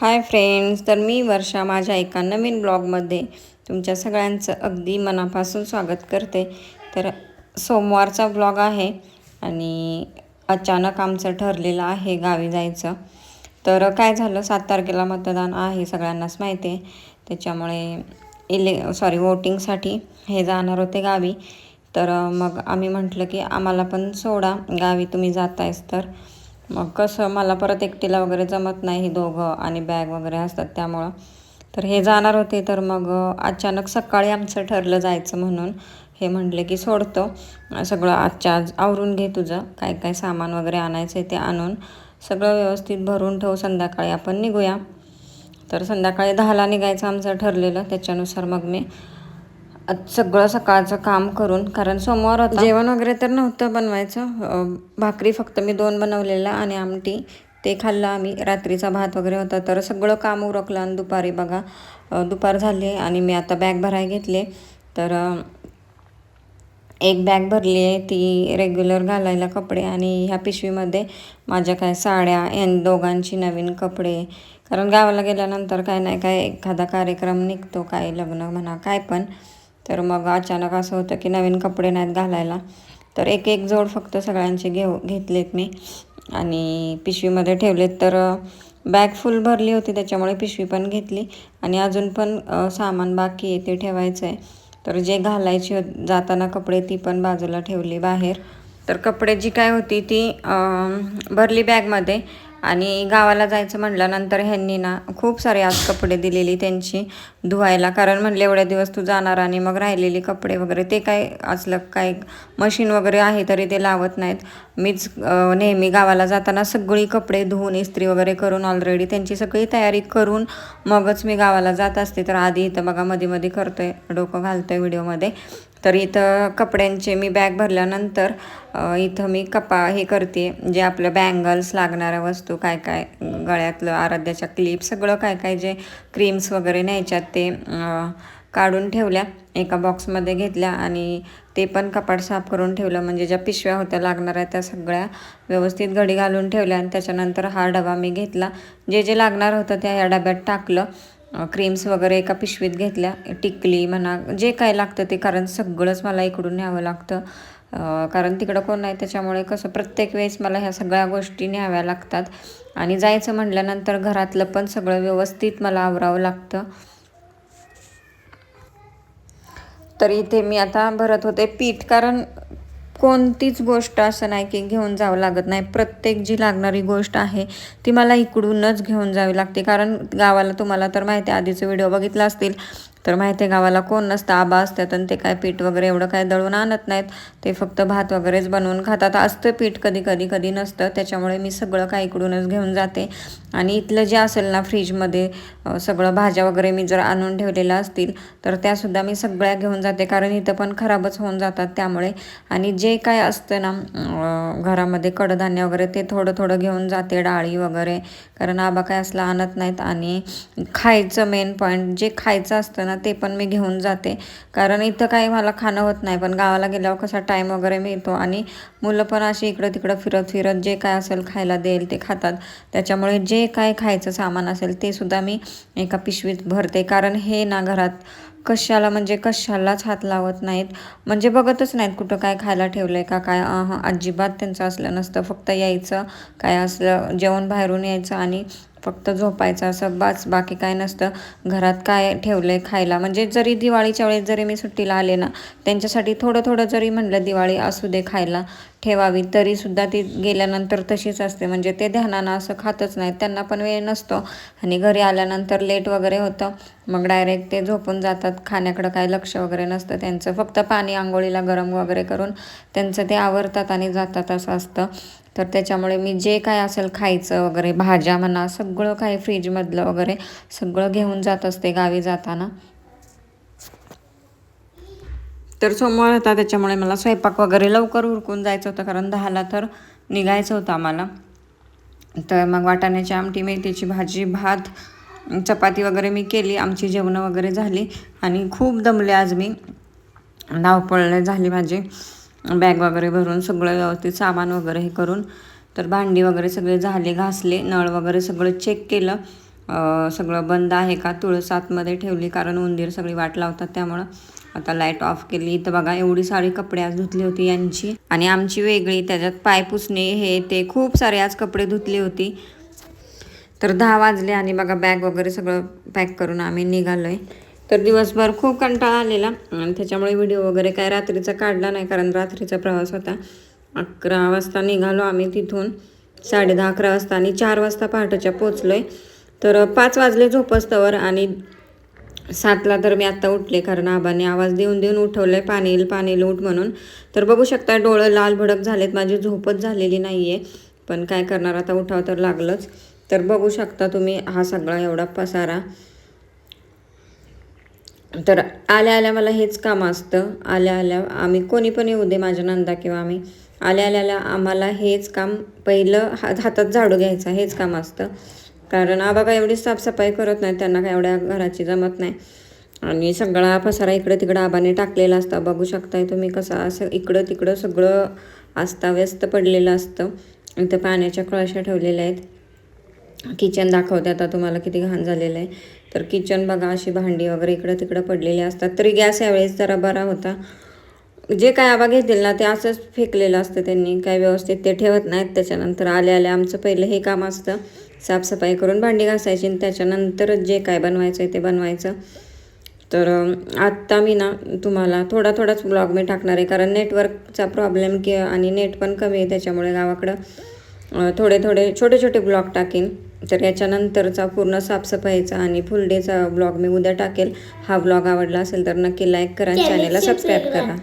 Hi friends तर मी वर्षा माझ्या एका नवीन ब्लॉगमध्ये तुमच्या सगळ्यांचं अगदी मनापासून स्वागत करते. तर सोमवारचा ब्लॉग आहे आणि अचानक आमचं ठरलेलं आहे गावी जायचं. तर काय झालं? सात तारखेला मतदान आहे सगळ्यांनाच माहिती आहे. त्याच्यामुळे इले सॉरी वोटिंगसाठी हे जाणार होते गावी. तर मग आम्ही म्हटलं की आम्हाला पण सोडा गावी तुम्ही जातायस तर. मग कसं मला परत एकटीला वगैरे जमत नाही दोघं आणि बॅग वगैरे असतात त्यामुळं. तर हे जाणार होते तर मग अचानक सकाळी आमचं ठरलं जायचं म्हणून. हे म्हटले की सोडतो. सगळं आजच्या आज आवरून घे तुझं. काय काय सामान वगैरे आणायचं आहे ते आणून सगळं व्यवस्थित भरून ठेव. संध्याकाळी आपण निघूया. तर संध्याकाळी दहाला निघायचं आमचं ठरलेलं. त्याच्यानुसार मग मी सगळं सकाळचं काम करून कारण सोमवार होता. जेवण वगैरे तर नव्हतं बनवायचं. भाकरी फक्त मी दोन बनवलेलं आणि आमटी. ते खाल्लं आम्ही. रात्रीचा भात वगैरे होता. तर सगळं काम उरकलं आणि दुपारी बघा दुपार झाले आणि मी आता बॅग भरायला घेतले. तर एक बॅग भरली आहे ती रेग्युलर घालायला कपडे आणि ह्या पिशवीमध्ये माझ्या काय साड्या यां दोघांची नवीन कपडे. कारण गावाला गेल्यानंतर काय नाही काय एखादा कार्यक्रम निघतो काय लग्न म्हणा काय पण. तर मग अचानक असं होतं की नवीन कपडे नाहीत घालायला. तर एक एक जोड फक्त सगळ्यांचे घेऊ घेतलेत मी. आणि पिशवीमध्ये ठेवलेत तर बॅग फुल भरली होती त्याच्यामुळे पिशवी पण घेतली. आणि अजून पण सामान बाकी आहे ते ठेवायचं आहे तर जे घालायची जाताना कपडे ती पण बाजूला ठेवली बाहेर. तर कपडे जी काय होती ती भरली बॅगमध्ये. आणि गावाला जायचं म्हटल्यानंतर ह्यांनी ना खूप सारे आज कपडे दिलेली त्यांची धुवायला. कारण म्हणले एवढ्या दिवस तू जाणार आणि मग राहिलेले कपडे वगैरे ते काय असलं काय मशीन वगैरे आहे तरी ते लावत नाहीत. मीच नेहमी गावाला जाताना सगळी कपडे धुवून इस्त्री वगैरे करून ऑलरेडी त्यांची सगळी तयारी करून मगच मी गावाला जात असते. तर आधी इथं बघा मध्ये मध्ये करतोय डोकं घालतोय व्हिडिओमध्ये तर इथं कपड्यांचे मी बॅग भरल्यानंतर इथं मी कपा हे करते जे आपलं बँगल्स लागणाऱ्या वस्तू काय काय गळ्यातलं आराध्याच्या क्लिप सगळं काय काय जे क्रीम्स वगैरे न्यायच्यात ते काढून ठेवल्या एका बॉक्समध्ये घेतल्या आणि ते पण कपाट साफ करून ठेवलं. म्हणजे ज्या पिशव्या होत्या लागणाऱ्या त्या सगळ्या व्यवस्थित घडी घालून ठेवल्या आणि त्याच्यानंतर हा डबा मी घेतला. जे जे लागणार होतं त्या ह्या डब्यात टाकलं. क्रीम्स वगैरे एका पिशवीत घेतल्या टिकली म्हणा जे काय लागतं ते कारण सगळंच मला इकडून न्यावं लागतं. कारण तिकडं कोण नाही त्याच्यामुळे कसं प्रत्येक वेळेस मला ह्या सगळ्या गोष्टी न्याव्या लागतात. आणि जायचं म्हटल्यानंतर घरातलं पण सगळं व्यवस्थित मला आवरावं लागतं. तर इथे मी आता भरत होते पीठ कारण कोणतीच गोष्ट असं नाही की घेऊन जावं लागत नाही. प्रत्येक जी लागणारी गोष्ट आहे ती मला इकडूनच घेऊन जावी लागते. कारण गावाला तुम्हाला तर माहिती आहे आधीचे व्हिडिओ बघितला असतील. तर माहिती आहे गावाला कोण नसतं आबा असतात आणि ते काय पीठ वगैरे एवढं काय दळून आणत नाहीत. ते फक्त भात वगैरेच बनवून खातात. असतं पीठ कधी कधी कधी नसतं. त्याच्यामुळे मी सगळं काय इकडूनच घेऊन जाते. आणि इथलं जे असेल ना फ्रीजमध्ये सगळं भाज्या वगैरे मी जर आणून ठेवलेल्या असतील तर त्यासुद्धा मी सगळ्या घेऊन जाते. कारण इथं पण खराबच होऊन जातात त्यामुळे. आणि जे काय असतं ना घरामध्ये कडधान्य वगैरे ते थोडं थोडं घेऊन जाते डाळी वगैरे. कारण आबा काय असलं आणत नाहीत. आणि खायचं मेन पॉईंट जे खायचं असतं ना ते पण मी घेऊन जाते. कारण इथं काही मला खाणं होत नाही पण गावाला गेल्यावर कसा टाईम वगैरे मिळतो आणि मुलं पण अशी इकडं तिकडं फिरत फिरत जे काय असेल खायला देईल ते खातात. त्याच्यामुळे जे काय खायचं सामान असेल ते सुद्धा मी एका पिशवीत भरते. कारण हे ना घरात कशाला म्हणजे कशालाच हात लावत नाहीत. म्हणजे बघतच नाहीत कुठं काय खायला ठेवलं आहे का काय. अजिबात त्यांचं असलं नसतं. फक्त यायचं काय असलं जेवण बाहेरून यायचं आणि फक्त झोपायचं असं बाच बाकी काय नसतं. घरात काय ठेवलं आहे खायला? म्हणजे जरी दिवाळीच्या वेळेस जरी मी सुट्टीला आले ना त्यांच्यासाठी थोडं थोडं जरी म्हणलं दिवाळी असू दे खायला ठेवावी तरीसुद्धा ती गेल्यानंतर तशीच असते. म्हणजे ते ध्यानानं असं खातच नाही त्यांना पण वेळ नसतो. आणि घरी आल्यानंतर लेट वगैरे होतं. मग डायरेक्ट ते झोपून जातात. खाण्याकडं काय लक्ष वगैरे नसतं त्यांचं. फक्त पाणी आंघोळीला गरम वगैरे करून त्यांचं ते आवरतात आणि जातात असं असतं. तर त्याच्यामुळे मी जे काय असेल खायचं वगैरे भाज्या म्हणा सगळं काही फ्रीजमधलं वगैरे सगळं घेऊन जात असते गावी जाताना. तर सोमवार होता त्याच्यामुळे मला स्वयंपाक वगैरे लवकर उरकून जायचं होतं कारण दहाला तर निघायचं होतं आम्हाला. तर मग वाटाण्याची आमटी मेथीची भाजी भात चपाती वगैरे मी केली आमची जेवणं वगैरे झाली. आणि खूप दमले आज मी. धावपळ झाली माझी. बॅग वगैरे भरून सगळं व्यवस्थित सामान वगैरे हे करून तर भांडी वगैरे सगळे झाले घासले नळ वगैरे सगळं चेक केलं. सगळं बंद आहे का? तुळस आतमध्ये ठेवली कारण उंदीर सगळी वाट लावतात त्यामुळं. आता लाइट ऑफ केली. तर बघा एवढी सारी कपडे आज धुतली होती यांची. आणि आमची वेगळी त्याच्यात पाय पुसणे हे ते खूप सारे आज कपडे धुतली होती. तर दहा वाजले आणि बघा बॅग वगैरे सगळं पॅक करून आम्ही निघालो आहे तर दिवसभर खूप कंटाळा आलेला. आणि त्याच्यामुळे व्हिडिओ वगैरे काय रात्रीचा काढला नाही कारण रात्रीचा प्रवास होता. अकरा वाजता निघालो आम्ही तिथून. साडे दहा अकरा वाजता आणि चार वाजता पहाटेच्या पोचलो आहे तर पाच वाजले झोपस्तवर आणि सातला तर मी आत्ता उठले कारण आबाने आवाज देऊन देऊन उठवलं आहे पाणी येईल पाणी येईल उठ म्हणून. तर बघू शकता डोळं लाल भडक झालेत माझी झोपच झालेली नाही आहे पण काय करणार आता उठाव तर लागलंच. तर बघू शकता तुम्ही हा सगळा एवढा पसारा. तर आल्या आल्या मला हेच काम असतं. आल्या आल्या आम्ही कोणी पण येऊ दे माझ्या नंदा किंवा आम्ही. आल्या आल्या आम्हाला हेच काम पहिलं हात हातात झाडू घ्यायचा हेच काम असतं. कारण आबा काय एवढी साफसफाई करत नाही त्यांना काय एवढ्या घराची जमत नाही. आणि सगळा पसारा इकडं तिकडं आबाने टाकलेला असता. बघू शकताय तुम्ही कसा असं इकडं तिकडं सगळं अस्ताव्यस्त पडलेलं असतं. इथं पाण्याच्या कळशा ठेवलेल्या आहेत. किचन दाखवते. आता तुम्हाला किती घाण झालेलं आहे. तर किचन बघा अशी भांडी वगैरे इकडं तिकडं पडलेली असतात. तरी गॅस यावेळेस जरा बरा होता. जे काय आबा घेतील ना ते असंच फेकलेलं असतं त्यांनी. काय व्यवस्थित ते ठेवत नाहीत. त्याच्यानंतर आले आले आमचं पहिलं हे काम असतं. साफसफाई करून भांडी घासायची आणि त्याच्यानंतरच जे काय बनवायचं आहे ते बनवायचं. तर आत्ता मी ना तुम्हाला थोडा थोडाच ब्लॉग मी टाकणार आहे. कारण नेटवर्कचा प्रॉब्लेम किंवा आणि नेट पण कमी आहे. त्याच्यामुळे गावाकडं थोडे थोडे छोटे छोटे ब्लॉग टाकेन. तर याच्यानंतरचा पूर्ण साफसफाईचा आणि फुल डेचा ब्लॉग मी उद्या टाकेल. हा ब्लॉग आवडला असेल तर नक्की लाईक करा चॅनेलला सबस्क्राईब करा.